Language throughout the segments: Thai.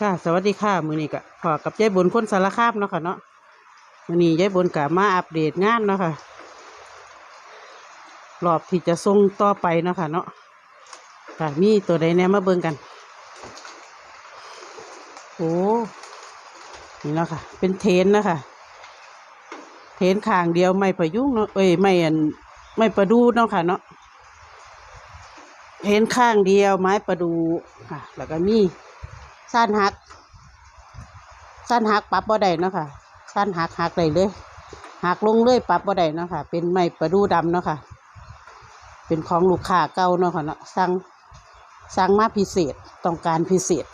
ค่ะ สวัสดีค่ะ มือนี้ก็พอกับยายบุญคนสารคามเนาะค่ะเนาะมือนี้ยายบุญกับมาอัปเดตงานเนาะค่ะรอบที่จะส่งต่อไปเนาะค่ะเนาะค่ะมีตัวใดแน่มาเบิ่งกัน โอ้นี่เนาะค่ะ เป็นเทนนะคะเทนข้างเดียวไม่ประยุงเนาะเอ้ยไม่อันไม่ประดูเนาะค่ะเนาะเทนข้างเดียวไม้ประดูค่ะ แล้วก็มี สั้นหัก สั้นหักปรับบ่ได้เนาะค่ะ สั้นหักหักได้เลย หักลงเลยปรับบ่ได้เนาะค่ะ เป็นไม้ประดูดำเนาะค่ะ เป็นของลูกค้าเก่าเนาะค่ะเนาะ สั่ง สั่งมาพิเศษ ต้องการพิเศษ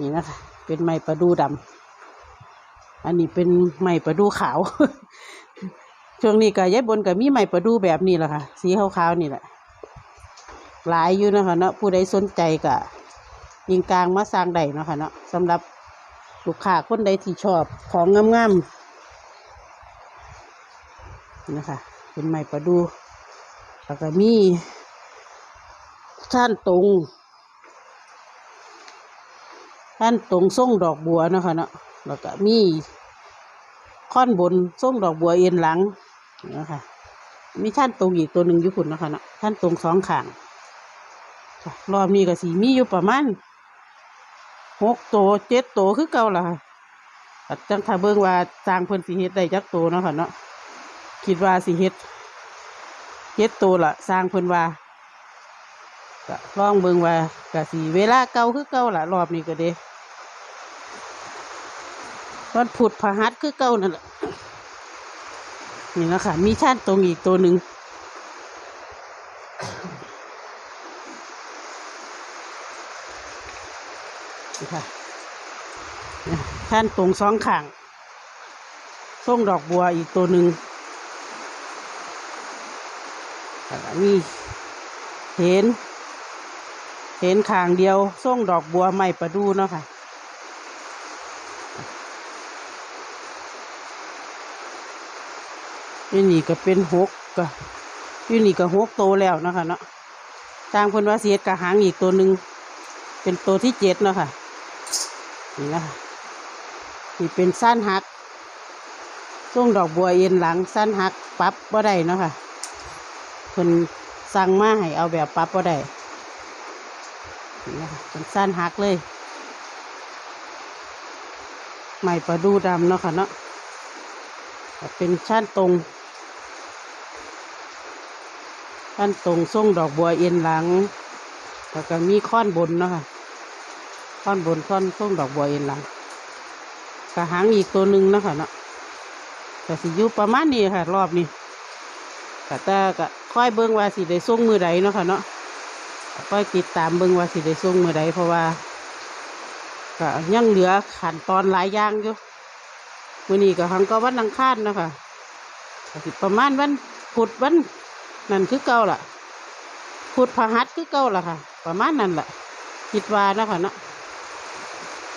นี่นะคะ เป็นไม้ประดูดำ อันนี้เป็นไม้ประดูขาว ช่วงนี้ก็ยายบนก็มีไม้ประดูแบบนี้แหละค่ะ สีขาวๆนี่แหละ หลายอยู่นะคะเนาะ ผู้ใดสนใจก็ ยิงกลางมาสร้างได้เนาะค่ะเนาะสำหรับลูกค้าคนใดที่ชอบของงามๆนะคะเป็นไม้ประดูแล้วก็มีท่านตรงท่านตรงส่งดอกบัวเนาะค่ะเนาะแล้วก็มีค่อนบนส่งดอกบัวเอ็นหลังนะคะมีท่านตรงอีกตัวหนึ่งอยู่คุณนาะคะเนาะท่านตรงสองข้างรอบนี้ก็สีมีอยู่ประมาณ หกตัวเจ็ดตัวคือเก่าล่ะจังถ้าเบิ่งว่าสร้างเพิ่นสีเฮ็ดได้จักตัวเนาะค่ะเนาะคิดว่าสีเฮ็ดเฮ็ดตัวละสร้างเพิ่นว่าก็ลองเบิ่งว่าก็สีเวลาเก่าคือเก่าล่ะรอบนี้ก็เด้วันผุดพหัสคือเก่านั่นแหละนี่นะค่ะมีชาติตรงอีกตัวหนึ่ง ค่ะชาติตรงสองข้างส่งดอกบัวอีกตัวหนึ่งแล้วก็มีเห็น เห็นข้างเดียวส่งดอกบัวไม่ประดูเนาะค่ะยู่นี่ก็เป็นหกก็ยู่นี่ก็หกโตแล้วเนาะคะเนาะตางเพิ่นว่าเสียกระหางอีกตัวหนึ่งเป็นตัวที่เจ็ดเนาะค่ะ นี่นะคะนี่เป็นสั้นหักช่วงดอกบัวเอ็นหลังสั้นหักปรับบ่ได้เนาะค่ะเพิ่นสั่งมาให้เอาแบบปรับบ่ได้นี่นะคะเป็นสั้นหักเลยใหม่ประดูดำเนาะค่ะเนาะเป็นชั้นตรงชั้นตรงส่งดอกบัวเอ็นหลังแล้วก็มีค้อนบนเนาะค่ะ ค้อนบนค้อนส่งดอกบัวเอ็นหลังกระหังอีกตัวหนึ่งนะค่ะเนาะแต่สิยูประมาณนี้ค่ะ รอบนี้ก็แต่ก็ค่อยเบิ้งว่าสิได้ส่งมือใดเนาะค่ะเนาะค่อยติดตามเบิ้งว่าสิได้ส่งมือใดเพราะว่าก็ยังเหลือขั้นตอนหลายอย่างอยู่มื่อนี้ก็หังก็วันอังคารเนาะค่ะสิประมาณวันพุธวันนั่นคือเก่าล่ะพุธพหัสคือเก่าล่ะค่ะ ประมาณนั้นแหละคิดว่านะคะเนาะ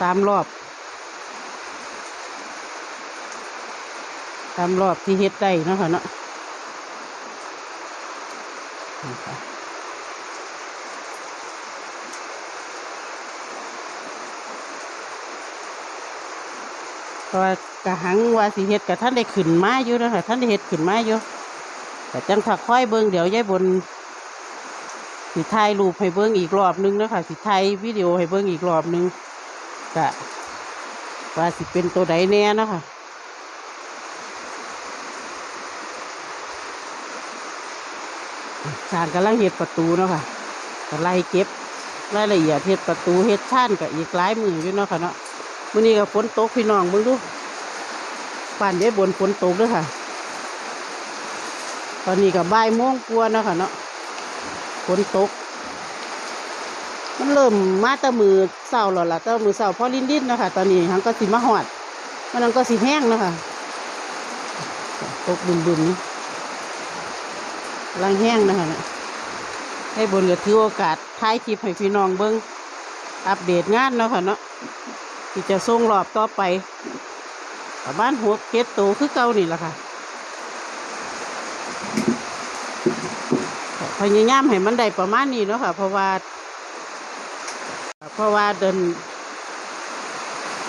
ตามรอบตามรอบที่เฮ็ดได้นะคะเนาะเพราะว่ากะหังว่าสิเฮ็ดกับท่านได้ขึ้นมาอยู่นะคะท่านได้เฮ็ดขึ้นมาอยู่แต่จังถักค่อยเบิ่งเดี๋ยวยายบนสิถ่ายรูปให้เบิ่งอีกรอบนึงนะคะสิถ่ายวิดีโอให้เบิ่งอีกรอบนึง กะว่าสิเป็นตัวใดแน่เนาะค่ะสางกำลังเฮ็ดประตูเนาะค่ะก็ไล่เก็บรายละเอียดเฮ็ดประตูเฮ็ดช่านกับอีกหลายมืออยู่เนาะค่ะเนาะมื้อนี้ก็ฝนตกพี่น้องเบิ่งดูป่านยายบนฝนตกด้วยค่ะ ตอนนี้ก็บ่ายโมงกว่าเนาะค่ะเนาะฝนตก มันเริ่มมาแตะมือเศร้าแล้วล่ะแตะมือเศร้าพอลิ้นดิ้นๆนะคะตอนนี้หังก็สิมาหอดมันนังก็สิแห้งนะค่ะตกบึมๆนี่กำลังแห้งนะคะเนี่ยให้บนก็ถือโอกาสท้ายคลิปให้พี่น้องเบิ้งอัปเดตงานเนาะค่ะเนาะที่จะส่งรอบต่อไปประมาณหกเจ็ดตัวคือเก่านี่แหละค่ะพยายามให้มันได้ประมาณนี้เนาะค่ะ เพราะว่า เพราะว่าเดิน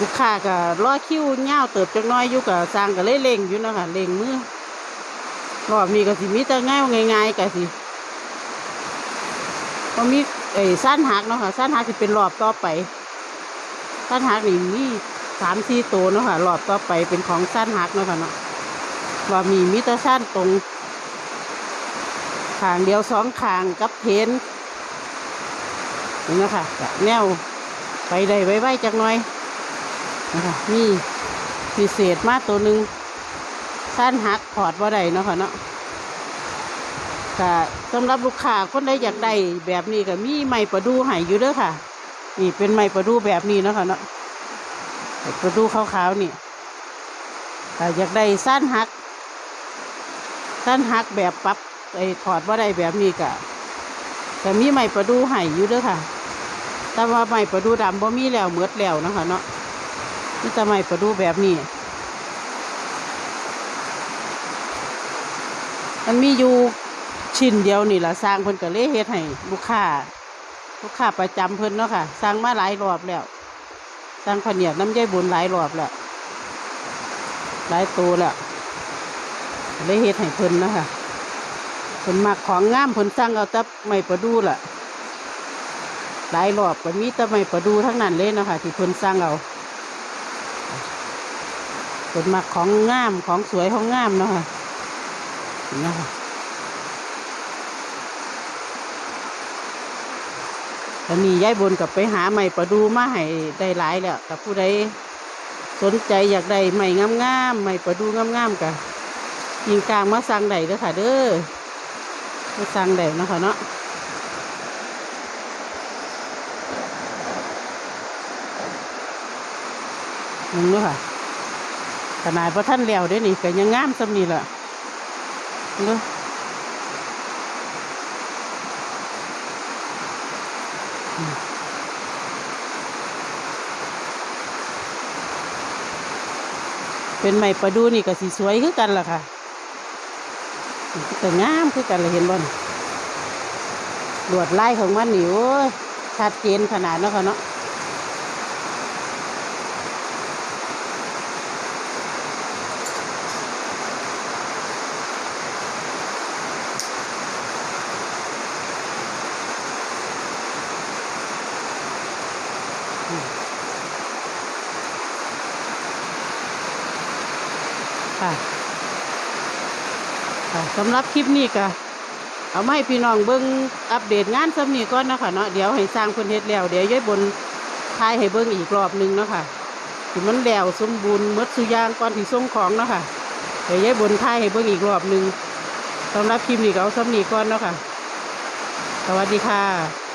ลูกค้าก็รอคิวเงาวเติบจักน้อยอยู่กับสร้างก็เลยเร่งอยู่นะคะเร่งมือรอบนี้ก็สิมีแต่ง่ายง่ายๆก็สิพอมีไอ้สั้นหักเนาะค่ะสั้นหักสิเป็นรอบต่อไปสั้นหักนี่มีสามสี่ตัวเนาะค่ะรอบต่อไปเป็นของสั้นหักเนาะค่ะเนาะรอบนี้มีแต่สั้นตรงขางเดียวสองขางกับเทน นี่นะคะแนวไปได้ไว้ๆจักหน่อยนะคะนี่พิเศษมากตัวหนึ่งสั้นหักถอดว่าได้เนาะค่ะเนาะก็สำหรับลูกค้าคนใดอยากได้แบบนี้ก็มีไม้ประดูให้อยู่เด้อค่ะ นี่เป็นไม้ประดูแบบนี้เนาะค่ะเนาะประดูขาวๆนี่ถ้าอยากได้สั้นหักสั้นหักแบบปับไอ้ถอดว่าได้แบบนี้ก็ก็มีไม้ประดูให้อยู่เด้อค่ะ แต่ว่าไม้ประดูดำบ่มีแล้วเมือดแล้วนะคะเนาะนี่ทำไมประดูแบบนี้ มันมีอยู่ชิ้นเดียวนี่ละสร้างเพิ่นก็เลยเฮ็ดให้ลูกค้าลูกค้าประจำเพิ่นเนาะค่ะสร้างมาหลายรอบแล้วสร้างผเนียดน้ำใจบุญหลายรอบแล้วหลายตัวแล้วเลยเฮ็ดให้เพิ่นเนาะค่ะเพิ่นมักของงามเพิ่นสร้างเอาแต่ไม้ประดูล่ะ หลายรอบก็มีแต่ไม้ประดูทั้งนั้นเลยนะคะที่เพิ่นสร้างเอาเป็นมักของงามของสวยของงามเนาะค่ะนี่นะคะตอนนี้ยายบนกับไปหาใหม่ประดูมาให้ได้หลายแล้วกับผู้ใดสนใจอยากได้ใหม่งามๆใหม่ประดูงามๆกับยิงกลางมาสั่งได้เด้อค่ะเด้อมาสั่งได้เนาะค่ะเนาะ นึงเนาะค่ะ ขนาดพระท่านแล้วเด้นี่ก็ยังงามสำนี่ล่ะเนอะอืมเป็นไม้ประดูนี่ก็สีสวยคือกันล่ะค่ะก็งามคือกันเลยเห็นบ่นลวดลายของมันนี่โอ้ชัดเจนขนาดเนาะค่ะเนาะ ค่ะค่ะสำหรับคลิปนี้ก็เอามาให้พี่น้องเบิ้งอัปเดตงานสำนีก่อนนะคะเนาะเดี๋ยวให้สร้างเพิ่นเฮ็ดแล้ว เดี๋ยวย้ายบนทายให้เบิ้งอีกรอบหนึงเนาะค่ะที่มันแล้วสมบูรณ์มดสุยางก่อนที่ส่งของเนาะค่ะเดี๋ยวย้ายบนทายให้เบิ้งอีกรอบหนึงสำหรับคลิปนี้ก็เอาสำนีก่อนเนาะค่ะ สวัสดีค่ะ